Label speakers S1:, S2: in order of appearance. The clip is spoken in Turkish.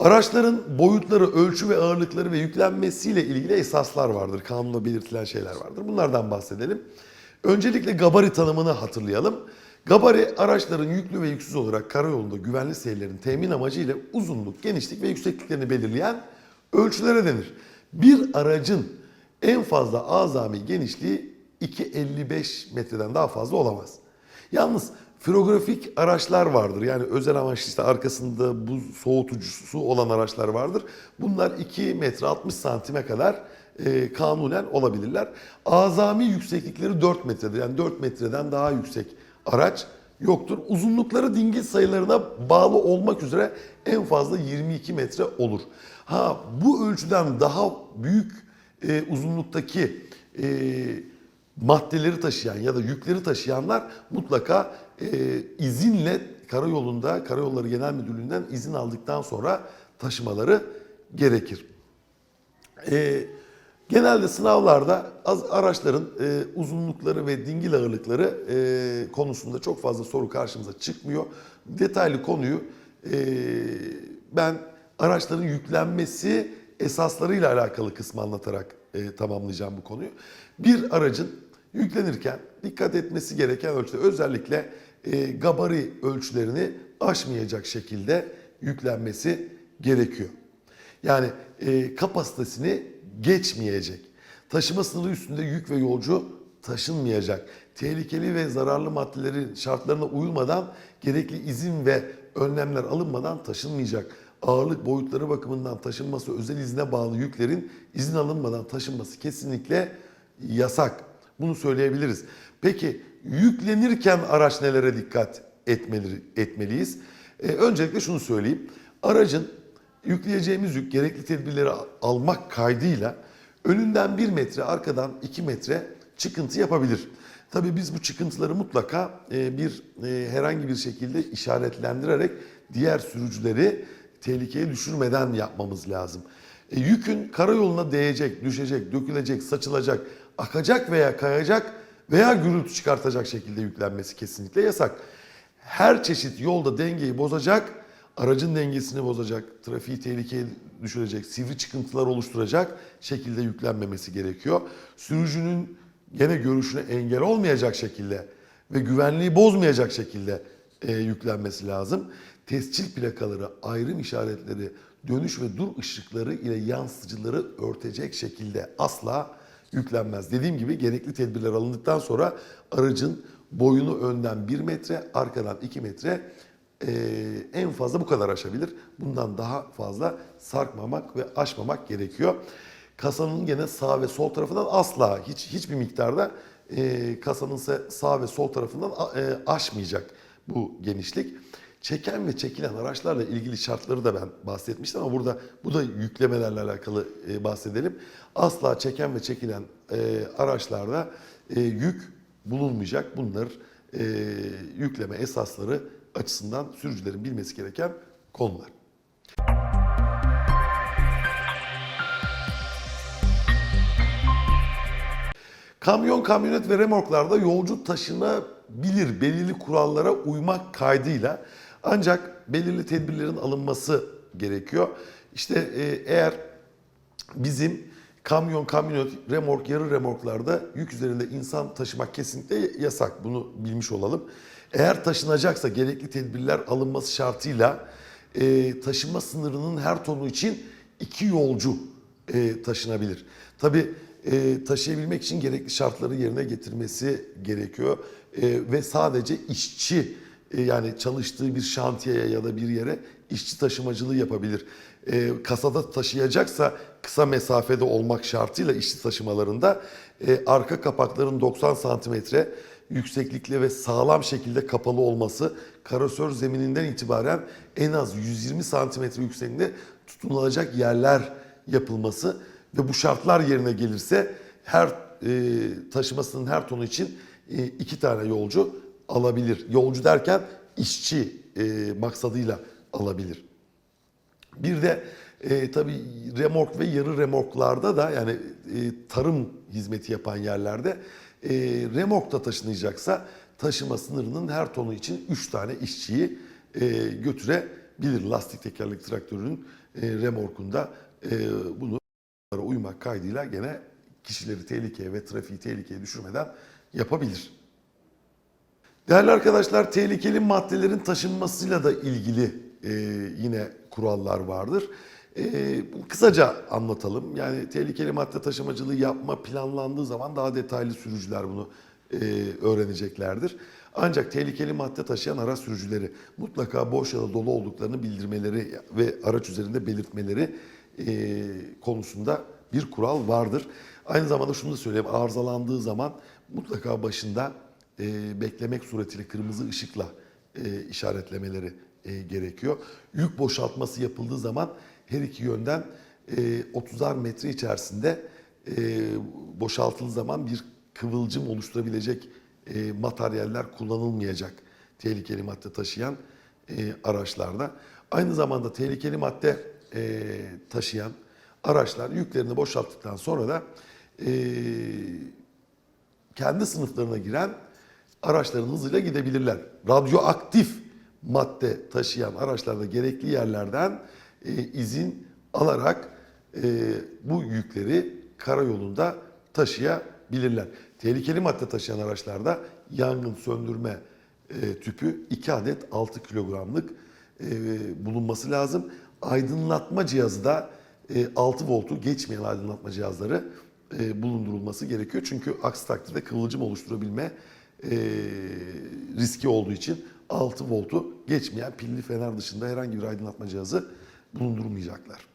S1: Araçların boyutları, ölçü ve ağırlıkları ve yüklenmesiyle ilgili esaslar vardır. Kanunda belirtilen şeyler vardır. Bunlardan bahsedelim. Öncelikle gabari tanımını hatırlayalım. Gabari araçların yüklü ve yüksüz olarak karayolunda güvenli seyirlerin temin amacıyla uzunluk, genişlik ve yüksekliklerini belirleyen ölçülere denir. Bir aracın en fazla azami genişliği 2.55 metreden daha fazla olamaz. Yalnız frigorifik araçlar vardır. Yani özel amaçlı işte arkasında buz soğutucusu olan araçlar vardır. Bunlar 2 metre 60 santime kadar e, kanunen olabilirler. Azami yükseklikleri 4 metredir. Yani 4 metreden daha yüksek araç yoktur. Uzunlukları dingil sayılarına bağlı olmak üzere en fazla 22 metre olur. Ha bu ölçüden daha büyük e, uzunluktaki e, maddeleri taşıyan ya da yükleri taşıyanlar mutlaka e, izinle karayolunda, Karayolları Genel Müdürlüğü'nden izin aldıktan sonra taşımaları gerekir. E, genelde sınavlarda az araçların e, uzunlukları ve dingil ağırlıkları e, konusunda çok fazla soru karşımıza çıkmıyor. Detaylı konuyu e, ben araçların yüklenmesi esaslarıyla alakalı kısmı anlatarak e, tamamlayacağım bu konuyu. Bir aracın yüklenirken dikkat etmesi gereken ölçüde özellikle e, gabari ölçülerini aşmayacak şekilde yüklenmesi gerekiyor. Yani e, kapasitesini geçmeyecek. Taşıma sınırı üstünde yük ve yolcu taşınmayacak. Tehlikeli ve zararlı maddelerin şartlarına uyulmadan gerekli izin ve önlemler alınmadan taşınmayacak. Ağırlık boyutları bakımından taşınması özel izne bağlı yüklerin izin alınmadan taşınması kesinlikle yasak. Bunu söyleyebiliriz. Peki yüklenirken araç nelere dikkat etmeli, etmeliyiz? Ee, öncelikle şunu söyleyeyim. Aracın yükleyeceğimiz yük gerekli tedbirleri almak kaydıyla önünden 1 metre arkadan 2 metre çıkıntı yapabilir. Tabii biz bu çıkıntıları mutlaka e, bir e, herhangi bir şekilde işaretlendirerek diğer sürücüleri tehlikeye düşürmeden yapmamız lazım. E, yükün karayoluna değecek, düşecek, dökülecek, saçılacak, akacak veya kayacak veya gürültü çıkartacak şekilde yüklenmesi kesinlikle yasak. Her çeşit yolda dengeyi bozacak, aracın dengesini bozacak, trafiği tehlikeye düşürecek, sivri çıkıntılar oluşturacak şekilde yüklenmemesi gerekiyor. Sürücünün gene görüşüne engel olmayacak şekilde ve güvenliği bozmayacak şekilde e, yüklenmesi lazım. Tescil plakaları, ayrım işaretleri, dönüş ve dur ışıkları ile yansıtıcıları örtecek şekilde asla yüklenmez. Dediğim gibi gerekli tedbirler alındıktan sonra aracın boyunu önden 1 metre, arkadan 2 metre e, en fazla bu kadar aşabilir. Bundan daha fazla sarkmamak ve aşmamak gerekiyor. Kasanın gene sağ ve sol tarafından asla hiç hiçbir miktarda e, kasanın sağ ve sol tarafından e, aşmayacak bu genişlik. Çeken ve çekilen araçlarla ilgili şartları da ben bahsetmiştim ama burada bu da yüklemelerle alakalı e, bahsedelim. Asla çeken ve çekilen e, araçlarda e, yük bulunmayacak. Bunlar e, yükleme esasları açısından sürücülerin bilmesi gereken konular. Kamyon, kamyonet ve remorklarda yolcu taşınabilir belirli kurallara uymak kaydıyla ancak belirli tedbirlerin alınması gerekiyor. İşte e, eğer bizim kamyon, kamyonet, remork, yarı remorklarda yük üzerinde insan taşımak kesinlikle yasak. Bunu bilmiş olalım. Eğer taşınacaksa gerekli tedbirler alınması şartıyla e, taşıma sınırının her tonu için iki yolcu e, taşınabilir. Tabii e, taşıyabilmek için gerekli şartları yerine getirmesi gerekiyor. E, ve sadece işçi e, yani çalıştığı bir şantiyeye ya da bir yere işçi taşımacılığı yapabilir. E, kasada taşıyacaksa kısa mesafede olmak şartıyla işçi taşımalarında e, arka kapakların 90 santimetre yükseklikle ve sağlam şekilde kapalı olması, karosör zemininden itibaren en az 120 santimetre yüksekliğinde tutunulacak yerler yapılması ve bu şartlar yerine gelirse her e, taşımasının her tonu için e, iki tane yolcu alabilir. Yolcu derken işçi e, maksadıyla alabilir. Bir de e, tabii remork ve yarı remorklarda da yani e, tarım hizmeti yapan yerlerde e, remorkta taşınacaksa taşıma sınırının her tonu için 3 tane işçiyi e, götürebilir. Lastik tekerlek traktörünün e, remorkunda e, bunu uymak kaydıyla gene kişileri tehlikeye ve trafiği tehlikeye düşürmeden yapabilir. Değerli arkadaşlar tehlikeli maddelerin taşınmasıyla da ilgili e, yine kurallar vardır. E, kısaca anlatalım. Yani tehlikeli madde taşımacılığı yapma planlandığı zaman daha detaylı sürücüler bunu e, öğreneceklerdir. Ancak tehlikeli madde taşıyan araç sürücüleri mutlaka boş ya da dolu olduklarını bildirmeleri ve araç üzerinde belirtmeleri e, konusunda bir kural vardır. Aynı zamanda şunu da söyleyeyim. Arızalandığı zaman mutlaka başında e, beklemek suretiyle kırmızı ışıkla e, işaretlemeleri e, gerekiyor. Yük boşaltması yapıldığı zaman her iki yönden e, 30'ar metre içerisinde e, boşaltıldığı zaman bir kıvılcım oluşturabilecek e, materyaller kullanılmayacak tehlikeli madde taşıyan e, araçlarda. Aynı zamanda tehlikeli madde e, taşıyan araçlar yüklerini boşalttıktan sonra da e, kendi sınıflarına giren araçların hızıyla gidebilirler. Radyoaktif madde taşıyan araçlarda gerekli yerlerden e, izin alarak e, bu yükleri karayolunda taşıyabilirler. Tehlikeli madde taşıyan araçlarda yangın söndürme e, tüpü 2 adet 6 kilogramlık e, bulunması lazım. Aydınlatma cihazı da e, 6 voltu geçmeyen aydınlatma cihazları e, bulundurulması gerekiyor. Çünkü aksi takdirde kıvılcım oluşturabilme e, riski olduğu için 6 voltu geçmeyen pilli fener dışında herhangi bir aydınlatma cihazı bulundurmayacaklar.